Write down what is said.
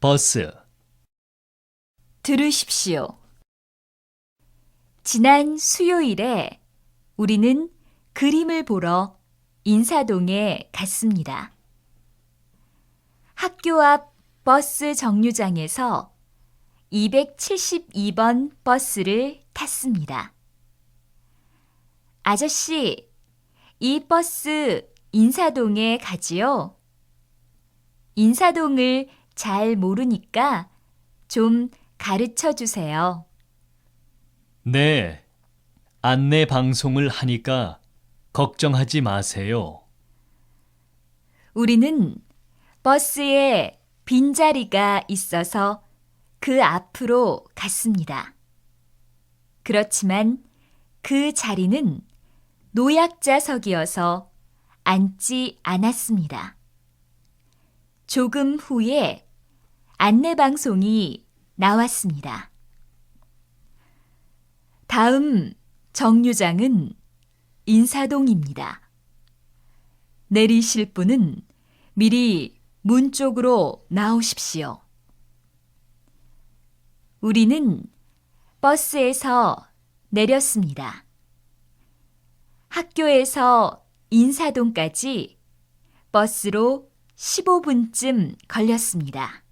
버스, 들으십시오. 지난 수요일에 우리는 그림을 보러 인사동에 갔습니다. 학교 앞 버스 정류장에서 272번 버스를 탔습니다. 아저씨, 이 버스 인사동에 가지요? 인사동을 잘 모르니까 좀 가르쳐 주세요. 네. 안내 방송을 하니까 걱정하지 마세요. 우리는 버스에 빈자리가 있어서 그 앞으로 갔습니다. 그렇지만 그 자리는 노약자석이어서 앉지 않았습니다. 조금 후에 안내 방송이 나왔습니다. 다음 정류장은 인사동입니다. 내리실 분은 미리 문 쪽으로 나오십시오. 우리는 버스에서 내렸습니다. 학교에서 인사동까지 버스로 15분쯤 걸렸습니다.